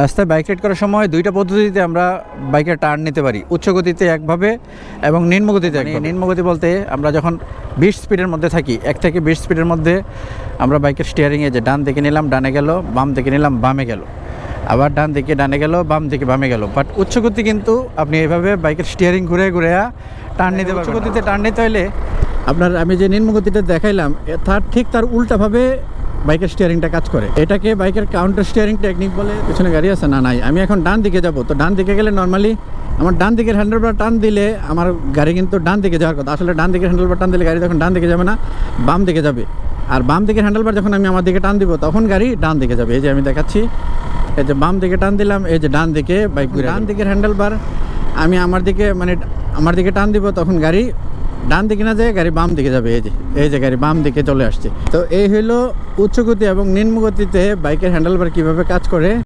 রাস্তায় bike ride করার সময় দুইটা পদ্ধতিতে আমরা বাইকের টার্ন নিতে পারি। উচ্চ গতিতে একভাবে এবং নিম্ন গতিতে একভাবে। বলতে আমরা যখন বিশ স্পিডের মধ্যে থাকি এক থেকে বিশ স্পিডের মধ্যে আমরা বাইকের স্টিয়ারিংয়ে যে ডান দিকে নিলাম ডানে গেল বাম দিকে নিলাম বামে গেল। আবার ডান দিকে ডানে গেল বাম দিকে বামে গেল। বাট উচ্চ গতি কিন্তু আপনি এইভাবে বাইকের স্টিয়ারিং ঘুরে ঘুরে টার্ন নিতে উচ্চ গতিতে টার্ন নিতে হলে আপনার আমি যে নিম্ন গতিটা দেখাইলাম তার ঠিক তার উল্টাভাবে বাইকের স্টিয়ারিংটা কাজ করে। এটাকে বাইকের কাউন্টার স্টিয়ারিং টেকনিক বলে পিছনে গাড়ি আছে? না নাই। আমি এখন ডান দিকে যাব। তো ডান দিকে গেলে নর্মালি আমার ডান দিকের হ্যান্ডেলবার টান দিলে আমার গাড়ি কিন্তু ডান দিকে যাওয়ার কথা। আসলে ডান দিকের হ্যান্ডেলবার টান দিলে গাড়ি তখন ডান দিকে যাবে না বাম দিকে যাবে। আর বাম দিকের হ্যান্ডেলবার যখন আমি আমার দিকে টান দিব তখন গাড়ি ডান দিকে যাবে। এই যে আমি দেখাচ্ছি। এই যে বাম দিকে টান দিলাম এই যে ডান দিকে বাইক ডান দিকের হ্যান্ডেলবার আমি আমার দিকে মানে আমার দিকে টান দিব তখন গাড়ি ডান দিকে না যায় গাড়ি বাম দিকে যাবে, এই যে এই যে গাড়ি বাম দিকে চলে আসছে। তো এই হলো উচ্চ গতি এবং নিম্ন গতিতে বাইকের হ্যান্ডেলবার কীভাবে কাজ করে?